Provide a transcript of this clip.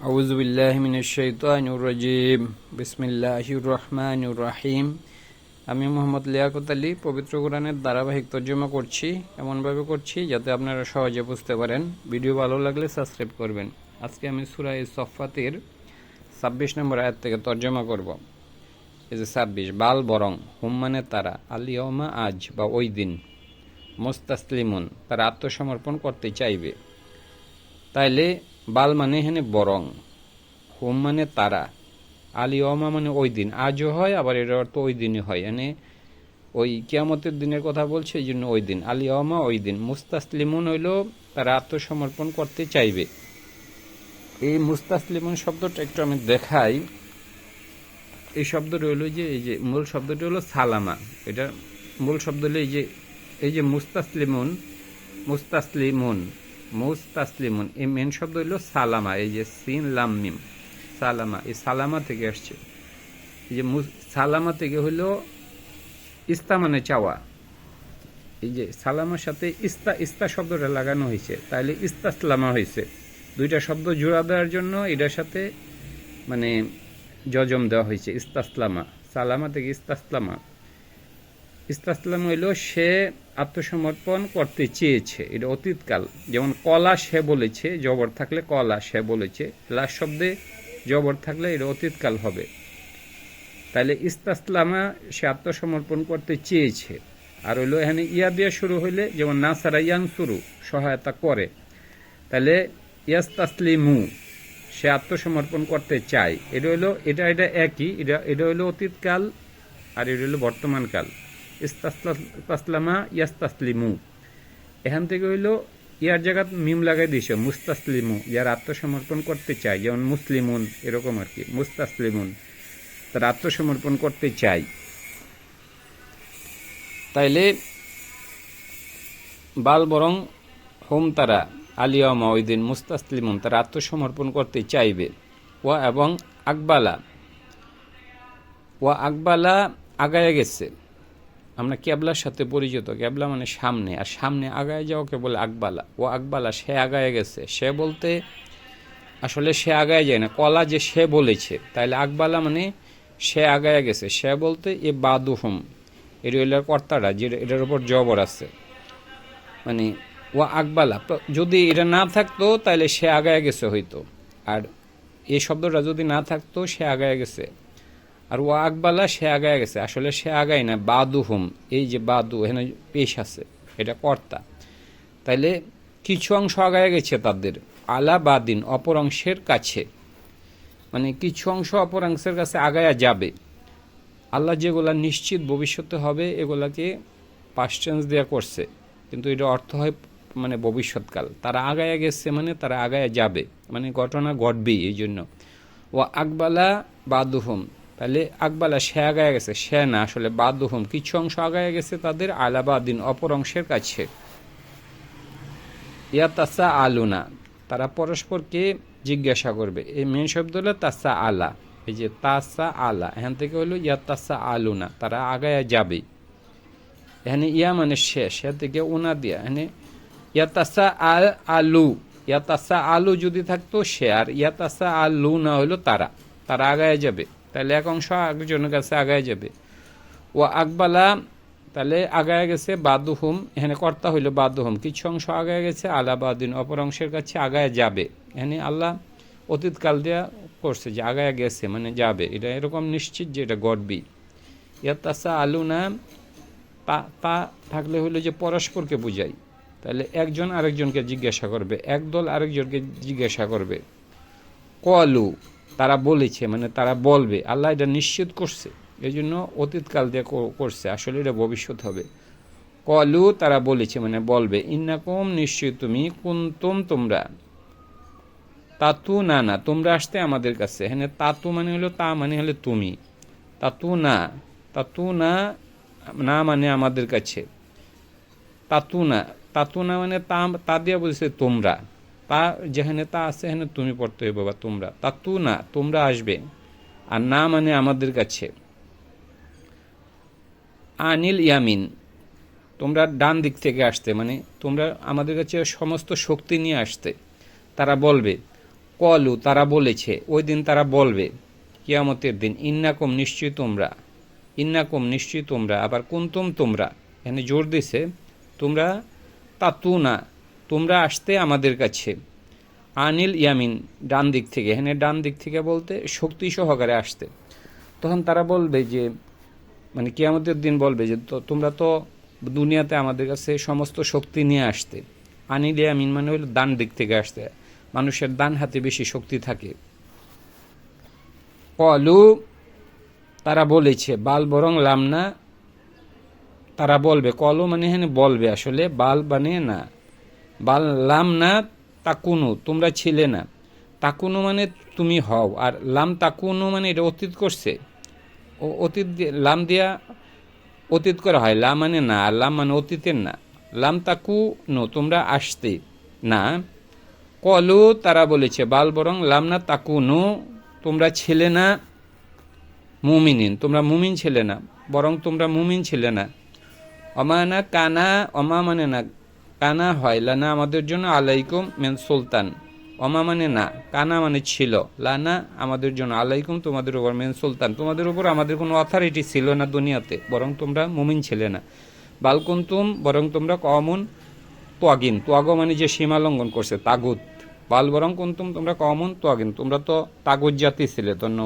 أعوذ بالله من الشيطان الرجيم بسم الله الرحمن الرحيم আমি মোহাম্মদ লিয়াকত আলী পবিত্র কোরআনের ধারাবাহিক তর্জমা করছি এমনভাবে করছি যাতে আপনারা সহজে বুঝতে পারেন ভিডিও ভালো লাগলে সাবস্ক্রাইব করবেন আজকে আমি সুরাই সফাতের ছাব্বিশ নম্বর আয়াত থেকে তর্জমা করব এই যে ছাব্বিশ বাল বরং হুম মানে তারা আলিয়মা আজ বা ওই দিন মোস্তাসলিমুন তারা আত্মসমর্পণ করতে চাইবে তাইলে বাল মানে এখানে বরং, হোম মানে তারা আলিয়মা মানে ওই দিন। আজও হয়, আবার এর অর্থ ওই দিনই হয়। মানে ওই কিয়ামতের দিনের কথা বলছে, এই জন্য ওই দিন। আলিয়মা ওই দিন। মুস্তাসলিমুন হইল তারা আত্মসমর্পণ করতে চাইবে। এই মুস্তাসলিমুন শব্দটা একটু আমি দেখাই। এই শব্দটা হলো যে, এই যে মূল শব্দটি হলো সালামা। এটা মূল শব্দ হলো এই যে এই যে মুস্তাসলিমুন মুস্তাসলিমুন। মুস্তাসলিমুন। এই মেন শব্দ হলো সালামা, এই যে সিন, লাম, মিম। সালামা, এই সালামা থেকে আসছে। এই যে সালামা থেকে হলো ইস্তা মানে চাওয়া। এই যে সালামার সাথে ইস্তা ইস্তা শব্দটা লাগানো হয়েছে। তাহলে ইস্তাসলামা হয়েছে। দুইটা শব্দ জোড়া দেওয়ার জন্য এটার সাথে মানে জজম দেওয়া হয়েছে, ইস্তাসলামা। সালামা থেকে ইস্তাসলামা। ইস্তাসলাম হইল, সে আত্মসমর্পণ করতে চেয়েছে। এটা অতীতকাল। যেমন কলা সে বলেছে, জবর থাকলে কলা সে বলেছে। লাশ শব্দে জবর থাকলে এটা অতীতকাল হবে। তাহলে ইস্তাসলামা সে আত্মসমর্পণ করতে চেয়েছে। আর হইল, এখানে ইয়া দিয়ে শুরু হইলে, যেমন নাসারা ইয়ান শুরু সহায়তা করে। তাহলে ইয়াস্তাসলিমু, সে আত্মসমর্পণ করতে চায়। এটা হইল, এটা এটা একই, এটা এটা হইল অতীতকাল আর এটা হইল বর্তমানকাল। ইস্তাসলামা ইয়াস্তাসলিমু। এখান থেকে হইল, ইয়ার জায়গাত মিম লাগাই দিছে, মুস্তাসলিমু যার আত্মসমর্পণ করতে চায় যেমন মুসলিমুন, এরকম আর কি, মুস্তাসলিমুন, তার আত্মসমর্পণ করতে চায় তাইলে, বাল বরং হোম তারা আলিয়ামা ওই দিন মুস্তাসলিমুন, তারা আত্মসমর্পণ করতে চাইবে। ওয়া এবং আকবালা। ও আকবালা আগায় গেছে। আমরা ক্যাবলার সাথে পরিচিত ক্যাবলা মানে সামনে, আর সামনে আগায় যাওয়াকে বলে আকবালা। ও আকবালা, সে আগায় গেছে। সে বলতে, আসলে সে আগায় যায় না, কলা যে সে বলেছে, তাইলে আকবালা মানে সে আগায় গেছে। সে বলতে, এ বাদুহম এর হইলার কর্তারা, যে এটার উপর জবর আছে। মানে ও আকবালা যদি এটা না থাকতো তাহলে সে আগায় গেছে হইতো। আর এই শব্দটা যদি না থাকতো, সে আগায় গেছে। আর ও আকবালা, সে আগায় গেছে। আসলে সে আগায় না বাদু হুম। এই যে বাদু, এখানে পেশ আছে, এটা কর্তা। তাইলে কিছু অংশ আগায় গেছে তাদের, আলা বাদিন, অপর অংশের কাছে। মানে কিছু অংশ অপর অংশের কাছে আগায়া যাবে। আল্লাহ যেগুলা নিশ্চিত ভবিষ্যতে হবে, এগুলাকে পাস্ট টেন্স দেওয়া করছে। কিন্তু এটা অর্থ হয় মানে ভবিষ্যৎকাল। তারা আগায়া গেছে মানে তারা আগায়া যাবে। মানে ঘটনা ঘটবেই এই জন্য ও আকবালা বাদুহুম তাহলে আকবালা সে আগায় গেছে, সে না, আসলে বাদুহুম কিছু অংশ আগায় গেছে তাদের আলাবাদিন অপর অংশের কাছে। ইয়া তাসা আলুনা তারা পরস্পরকে জিজ্ঞাসা করবে। এই মেন শব্দ হলো তাসা আলা এই যে তাসা আলা এখান থেকে হলো ইয়া তাসা আলুনা তারা আগায় যাবে। এখানে ইয়া মানে সে সে থেকে উনা দিয়া। এখানে ইয়াতাসা আল আলু ইয়াতাসা আলু যদি থাকতো সে, আর ইয়া ইয়াতাসা আলু না হইল তারা তারা আগায় যাবে। তাহলে এক অংশ একজনের কাছে আগায় যাবে। ও আকবালা, তাহলে আগায় গেছে বাদুহুম, এখানে কর্তা হইল বাদুহুম। কিছু অংশ আগায় গেছে আলাবাদিন অপর অংশের কাছে আগায় যাবে। এখানে আল্লাহ অতীতকাল দেয়া করছে যে আগায় গেছে মানে যাবে। এটা এরকম নিশ্চিত যে এটা গড়বি ইয়াতাসা আলু না তা তা থাকলে হইল যে পরস্পরকে বুঝাই। তাহলে একজন আরেকজনকে জিজ্ঞাসা করবে, একদল আরেকজনকে জিজ্ঞাসা করবে। কলু তারা বলেছে মানে তারা বলবে, আল্লাহ এটা নিশ্চিত করছে এই জন্য অতীতকাল দিয়ে করছে, আসলে এটা ভবিষ্যৎ হবে। কলু, তারা বলেছে মানে বলবে, ইন্নাকুম নিশ্চয় তুমি কুন্তুম তোমরা। তাতু না না, তোমরা আসতে আমাদের কাছে। হ্যাঁ তাতু মানে হলো তা মানে হলো তুমি। তাতু না তাতু না না মানে আমাদের কাছে। তাতু না তাতু না মানে তা তা দিয়ে বলছে তোমরা। তা যেখানে তা আছে এখানে তুমি পড়তে হবে বাবা তোমরা। তাতু না, তোমরা আসবে। আর না মানে আমাদের কাছে। আনিল ইয়ামিন, তোমরা ডান দিক থেকে আসতে মানে তোমরা আমাদের কাছে সমস্ত শক্তি নিয়ে আসতে। তারা বলবে, কলু, তারা বলেছে, ওই দিন তারা বলবে, কিয়ামতের দিন, ইন্নাকুম নিশ্চয়ই তোমরা, ইন্নাকুম নিশ্চয়ই তোমরা, আবার কুন্তুম তোমরা? এখানে জোর দিছে, তোমরা তাতু না তোমরা আসতে আমাদের কাছে। আনিল ইয়ামিন ডান দিক থেকে, এখানে ডান দিক থেকে বলতে শক্তি সহকারে আসতে। তখন তারা বলবে যে মানে কিয়ামতের দিন বলবে যে, তো তোমরা তো দুনিয়াতে আমাদের কাছে সমস্ত শক্তি নিয়ে আসতে। আনিল ইয়ামিন মানে হলো ডান দিক থেকে আসতে। মানুষের ডান হাতে বেশি শক্তি থাকে। কলু, তারা বলেছে, বাল বরং লামনা। তারা বলবে, কলু মানে এখানে বলবে আসলে, বাল মানে না। বাল লাম না তাকুনু, তোমরা ছিলে না। তাকুনু মানে তুমি হও, আর লাম তাকুনু মানে এটা অতীত করছে। ও অতীত লাম দিয়া অতীত করা হয়। লাম মানে না, আর লাম মানে অতীতের না। লাম তাকু নো তোমরা আসতে না। কলু তারা বলেছে, বাল বরং লাম না তাকু নো তোমরা ছিলে না মুমিনিন, তোমরা মুমিন ছিলে না, বরং তোমরা মুমিন ছিলে না। অমানা কানা, অমা মানে না কানা হয়, লানা আমাদের জন্য আলাইকুম মেন সুলতান। অমা মানে না, কানা মানে ছিল। লানা আমাদের জন্য আলাইকুম, তোমাদের উপর মেন সুলতান। তোমাদের উপর আমাদের কোনো অথরিটি ছিল না দুনিয়াতে, বরং তোমরা মুমিন ছিলে না। বালকুন্তুম বরং তোমরা কমন তোয়াগিন। তোয়াগ মানে যে সীমা লঙ্ঘন করছে, তাগুত। বাল বরং কুন্তুম, তোমরা কমন তোয়াগিন। তোমরা তো তাগুত জাতি ছিলে, ধন্যবাদ।